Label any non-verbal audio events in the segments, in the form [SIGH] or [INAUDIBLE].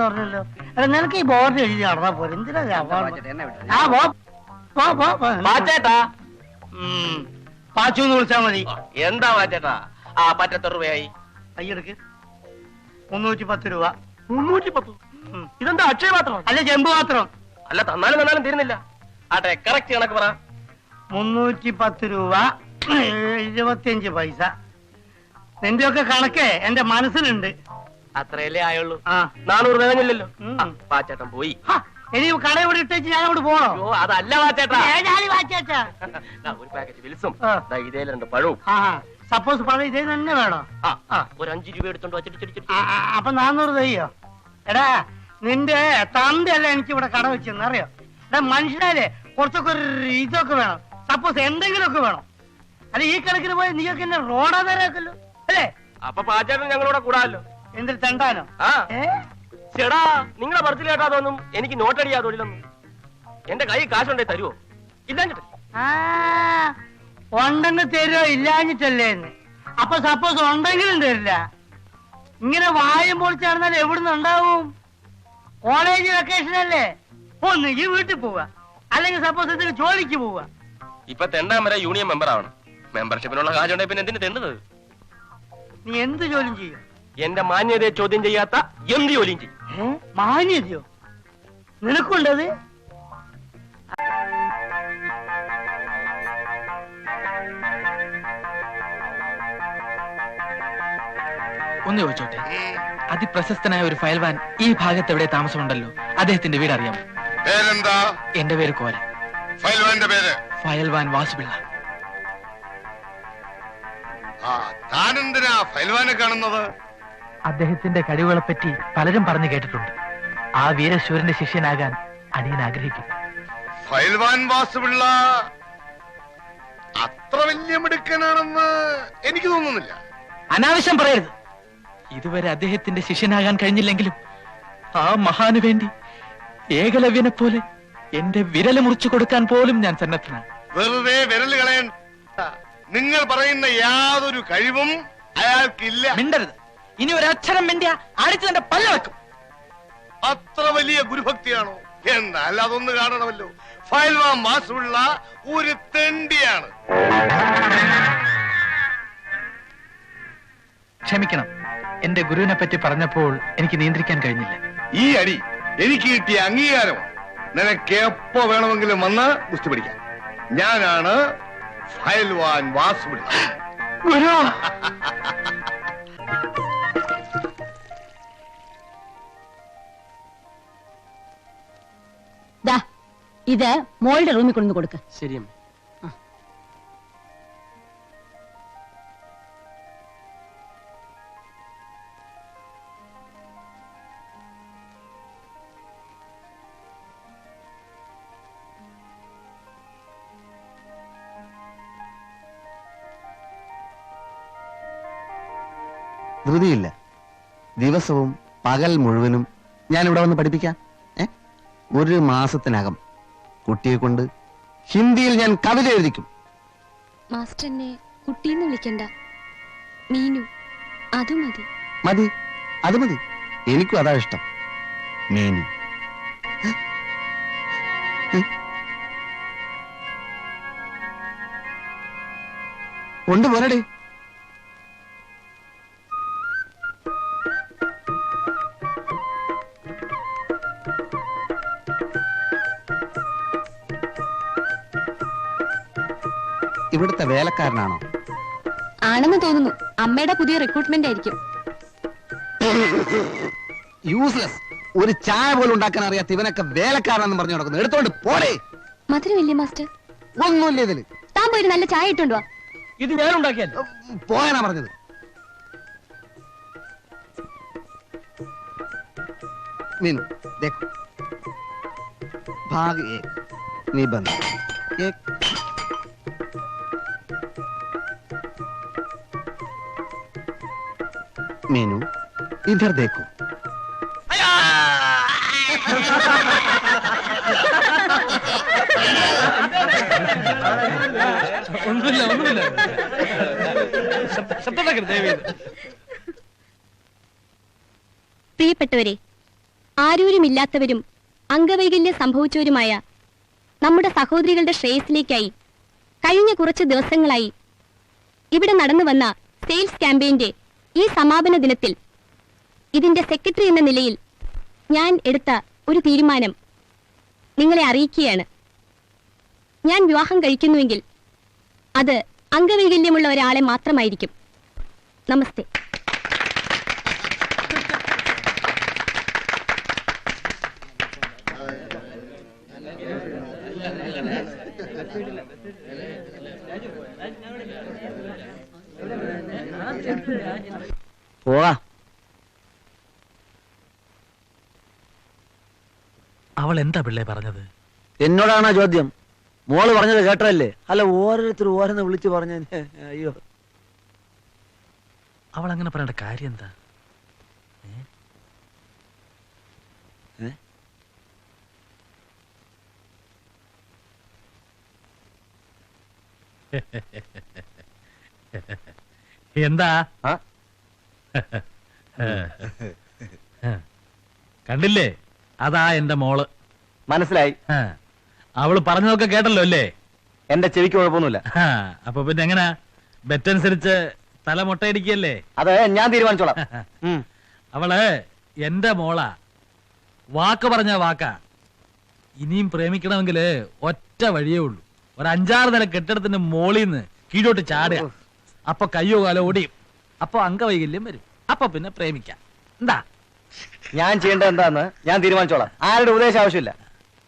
പറഞ്ഞല്ലോ. നിനക്ക് ഈ ബോർഡ് എഴുതി നടന്നാ പോരെ. എന്തിനാ. ആ പോ പോ പോ ഉം. പാച്ചു എന്ന് വിളിച്ചാ മതി. എന്താ പാച്ചേട്ടാ? ആ പറ്റത്തെ രൂപയായി. കയ്യെടുക്ക്. മുന്നൂറ്റി പത്ത് രൂപ. മുന്നൂറ്റി പത്ത്. ഇതെന്താ അക്ഷയ മാത്രം അല്ല ചെമ്പ് മാത്രം അല്ല തന്നാലും തന്നാലും തീരുന്നില്ല. ആട്ടെ കറക്റ്റ് കണക്ക് പറ. മുന്നൂറ്റി പത്ത് രൂപ എഴുപത്തിയഞ്ച് പൈസ. നിന്റെ ഒക്കെ കണക്കേ എന്റെ മനസ്സിലുണ്ട്. അത്രയല്ലേ ആയുള്ളൂ. ആ. നാനൂറ് തികഞ്ഞില്ലല്ലോ. പാച്ചേട്ടൻ പോയി. ഇനി കട ഇവിടെ ഇട്ടേച്ച് ഞാൻ അവിടെ പോണോ? ഓ അതല്ല വാച്ചാച്ചാ. [LAUGHS] ദാ, ഒരു പാക്കറ്റ് വിൽസും. ആ. ദാ, ഇതേ രണ്ട് പഴവും. സപ്പോസ് പഴം ഇതേ തന്നെ വേണോ? ആ ആ. ഒരു അഞ്ചു രൂപ എടുത്തോണ്ട് വച്ചിട്ട് ചിരി, ചിരി, ആ, ആ, അപ്പൊ നാന്നൂറ് തയ്യോ? എടാ നിന്റെ തന്തയല്ല എനിക്ക് ഇവിടെ കട വെച്ചെന്ന് അറിയോ? എടാ മനുഷ്യനാലേ കുറച്ചൊക്കെ ഒരു ഇതൊക്കെ വേണം. സപ്പോസ് എന്തെങ്കിലുമൊക്കെ വേണം. അല്ല ഈ കണക്കിന് പോയി നീയൊക്കെ എന്നെ റോഡാ തരാക്കല്ലോ അല്ലേ? അപ്പൊ പാച്ചേട്ടൻ ഞങ്ങളോട് കൂടാമല്ലോ എന്തിൽ തെണ്ടാനോ? ആ. ചേടാ നിങ്ങളെ പറച്ചിൽ കേട്ടാതൊന്നും എനിക്ക് നോട്ടടിയാ തൊഴിലൊന്നും. എന്റെ കൈ കാശുണ്ടേ തരുവോ? ഇല്ലാഞ്ഞിട്ട്. ആ ഉണ്ടെങ്കിൽ തരുമോ ഇല്ലാഞ്ഞിട്ടല്ലേ അപ്പൊ സപ്പോസ് ഉണ്ടെങ്കിലും തരില്ല. ഇങ്ങനെ വായും പൊളിച്ച് നടന്നാൽ എവിടുന്ന് ഉണ്ടാവും? കോളേജ് വെക്കേഷൻ അല്ലേ? ഒന്ന് ഈ വീട്ടിൽ പോവുക അല്ലെങ്കിൽ സപ്പോസ് ഇതിന് ജോലിക്ക് പോവുക ഇപ്പൊ തെണ്ടാൻ വരെ യൂണിയൻ മെമ്പർ ആവണം. മെമ്പർഷിപ്പിനുള്ള കാശുണ്ടെ പിന്നെ എന്തിനു തെണ്ടത് നീ എന്ത് ജോലിയും ചെയ്യും? എന്റെ മാന്യതയെ ചോദ്യം ചെയ്യാത്ത എന്ത് ജോലിയും ചെയ്യും? മാന്യതയോ? നിനക്കുണ്ടത്? ഒന്ന് ചോദിച്ചോട്ടെ. അതിപ്രശസ്തനായ ഒരു ഫയൽവാൻ ഈ ഭാഗത്ത് എവിടെ താമസമുണ്ടല്ലോ? അദ്ദേഹത്തിന്റെ വീട് അറിയാം പേരെന്താ? എന്റെ പേര് കോര ഫയൽവാന്റെ പേര്? ഫയൽവാൻ വാസുപിള്ള. ആ താനെന്തിനാ ഫൈൽവാനെ കാണുന്നത്? അദ്ദേഹത്തിന്റെ കഴിവുകളെ പറ്റി പലരും പറഞ്ഞു കേട്ടിട്ടുണ്ട്. ആ വീരശൂരന്റെ ശിഷ്യനാകാൻ അടിയൻ ആഗ്രഹിക്കും ഫൈൽവാൻ വാസുപിള്ള അത്ര വലിയ മിടുക്കനാണെന്ന് എനിക്ക് തോന്നുന്നില്ല. അനാവശ്യം പറയരുത്. ഇതുവരെ അദ്ദേഹത്തിന്റെ ശിഷ്യനാകാൻ കഴിഞ്ഞില്ലെങ്കിലും ആ മഹാന് വേണ്ടി ഏകലവ്യനെ പോലെ എന്റെ വിരൽ മുറിച്ചു കൊടുക്കാൻ പോലും ഞാൻ സന്നദ്ധനാണ്. വെറുതെ വിരൽ നിങ്ങൾ പറയുന്ന യാതൊരു കഴിവും അയാൾക്കില്ല. മിണ്ടരുത്. ഇനി ഒരു അക്ഷരം മിണ്ടിയ അടിച്ചു തന്റെ പല്ല വെക്കും. അത്ര വലിയ ഗുരുഭക്തിയാണോ? എന്നാൽ അതൊന്ന് കാണണമല്ലോ. ഫൈൽവാൻ മാസുള്ള ഒരു തെണ്ടിയാണ്. ക്ഷമിക്കണം. എന്റെ ഗുരുവിനെ പറ്റി പറഞ്ഞപ്പോൾ എനിക്ക് നിയന്ത്രിക്കാൻ കഴിഞ്ഞില്ല. ഈ അടി എനിക്ക് കിട്ടിയ അംഗീകാരം നിനക്ക് എപ്പോ വേണമെങ്കിലും വന്ന് ഗുസ്തി പിടിക്കാം. ഞാനാണ് ഫയൽവാൻ വാസുപിള്ള ഗുരു! [LAUGHS] ദാ ഇത് മോളുടെ റൂമിൽ കൊണ്ടു കൊടുക്ക. ശരി ധൃതിയില്ല. ദിവസവും പകൽ മുഴുവനും ഞാൻ ഇവിടെ വന്ന് പഠിപ്പിക്കാം. ഒരു മാസത്തിനകം കുട്ടിയെ കൊണ്ട് ഹിന്ദിയിൽ ഞാൻ കവിത എഴുതിക്കും. മാസ്റ്റർ എന്നെ കുട്ടിന്ന് വിളിക്കണ്ട. മീനു അത് മതി. മതി അത് മതി. എനിക്കും അതാ ഇഷ്ടം. മീനു. കൊണ്ടുപോരടേ. ഇവിടുത്തെ വേലക്കാരനാണോ ആണെന്ന് തോന്നുന്നു അമ്മയുടെ പുതിയ റിക്രൂട്ട്മെന്റ് ആയിരിക്കും യൂസ്ലെസ് ഒരു ചായ പോലും ഉണ്ടാക്കാൻ അറിയാത്ത ഇവനൊക്കെ വേലക്കാരനെന്ന് പറഞ്ഞു നടക്കുന്നു എടുത്തോണ്ട് പോടേ മധുരമില്ലേ മാസ്റ്റർ ഒന്നുമില്ല ഇതില് താൻ പോയി ഒരു നല്ല ചായ ഇട്ടുണ്ടോ ഇത് ഞാൻ ഉണ്ടാക്കിയല്ലോ ഉം, പോയാനാ പറഞ്ഞത് मीनू देखो भाग एक निबंध एक मीनू इधर देखो ഒന്നുമില്ല ഒന്നുമില്ല ശബ്ദം ഉണ്ടാക്കരുത് ദയവ് ചെയ്ത്. പ്രിയപ്പെട്ടവരെ ആരൂരുമില്ലാത്തവരും അംഗവൈകല്യം സംഭവിച്ചവരുമായ നമ്മുടെ സഹോദരികളുടെ ശ്രേയസിലേക്കായി കഴിഞ്ഞ കുറച്ച് ദിവസങ്ങളായി ഇവിടെ നടന്നു വന്ന സെയിൽസ് ക്യാമ്പയിന്റെ ഈ സമാപന ദിനത്തിൽ ഇതിന്റെ സെക്രട്ടറി എന്ന നിലയിൽ ഞാൻ എടുത്ത ഒരു തീരുമാനം നിങ്ങളെ അറിയിക്കുകയാണ്. ഞാൻ വിവാഹം കഴിക്കുന്നുവെങ്കിൽ അത് അംഗവൈകല്യമുള്ള ഒരാളെ മാത്രമായിരിക്കും. നമസ്തേ. [LAUGHS] പോവാ. അവൾ എന്താ പിള്ളേ പറഞ്ഞത്? എന്നോടാണോ ചോദ്യം? മോൾ പറഞ്ഞത് കേട്ടല്ലേ അല്ല ഓരോരുത്തർ ഓരോന്ന് വിളിച്ചു പറഞ്ഞ അയ്യോ. അവൾ അങ്ങനെ പറയേണ്ട കാര്യം എന്താ? ഏ? [LAUGHS] എന്താ? [LAUGHS] കണ്ടില്ലേ? അതാ എന്റെ മോൾ. മനസ്സിലായി. അവൾ പറഞ്ഞതൊക്കെ കേട്ടല്ലോ അല്ലേ? എന്റെ ചെവിക്ക് കുഴപ്പമൊന്നുമില്ല. അപ്പൊ പിന്നെ എങ്ങനാ? ബെറ്റനുസരിച്ച് തല മുട്ടയടിക്കല്ലേ അതെ ഞാൻ തീരുമാനിച്ചോളാം. [LAUGHS] അവൾ എന്റെ മോളാ. വാക്ക് പറഞ്ഞ വാക്കാ. ഇനിയും പ്രേമിക്കണമെങ്കിൽ ഒറ്റ വഴിയേ ഉള്ളൂ. ഒരു അഞ്ചാറ് നില കെട്ടിടത്തിന്റെ മോളിന്ന് കീഴോട്ട് ചാടുക. അപ്പൊ കയ്യോ കാലോ ഓടിയും. അപ്പൊ അംഗവൈകല്യം വരും. അപ്പൊ പിന്നെ പ്രേമിക്കാം. എന്താ? ഞാൻ ചെയ്യേണ്ടത് എന്താന്ന് ഞാൻ തീരുമാനിച്ചോളാം. ആരുടെ ഉപദേശം ആവശ്യമില്ല.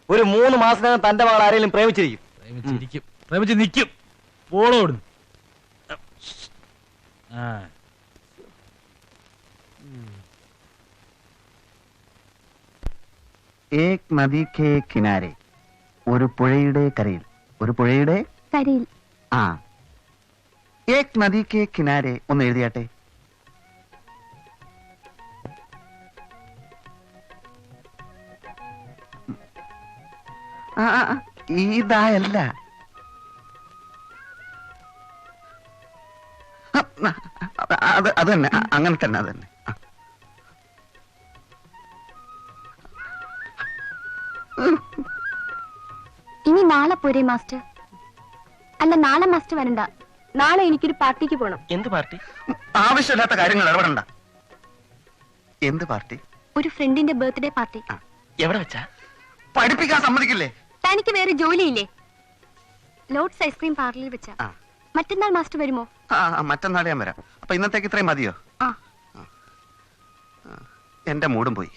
ഒരു മൂന്ന് മാസത്തിനകം തന്റെ മകൾ ആരെങ്കിലും പ്രേമിച്ചിരിക്കും. പ്രേമിച്ചിരിക്കും. പ്രേമിച്ച് നിൽക്കും ഓടോടുന്നു ആ. ഏക് നദി കേ കിനാരെ. ഒരു പുഴയുടെ കരയിൽ. ഒരു പുഴയുടെ കരയിൽ. ആ. ഏക് നദി കേ കിനാരെ ഒന്ന് എഴുതിയാട്ടെ? ഇതായല്ല. അത് അത് തന്നെ. അങ്ങനെ തന്നെ അത് തന്നെ. ഇനി നാളെ പോരെ മാസ്റ്റർ. അല്ല നാളെ മാസ്റ്റർ വരണ്ട. നാളെ എനിക്കൊരു പാർട്ടിക്ക് പോണം. എന്ത് പാർട്ടി? ആവശ്യമില്ലാത്ത കാര്യങ്ങൾ ഇടപെടണ്ട. എന്ത് പാർട്ടി? ഒരു ഫ്രണ്ടിന്റെ ബർത്ത്ഡേ പാർട്ടി. എവിടെ വെച്ചാ? പഠിപ്പിക്കാൻ സമ്മതിക്കില്ലേ? തനിക്ക് വേറെ ജോലിയില്ലേ? ലോഡ്സ് ഐസ്ക്രീം പാർലറിൽ വെച്ചാ. മറ്റന്നാൾ മാസ്റ്റർ വരുമോ? മറ്റന്നാൾ ഞാൻ വരാം. അപ്പൊ ഇന്നത്തേക്ക് ഇത്രയും മതിയോ? എന്റെ മൂടും പോയി.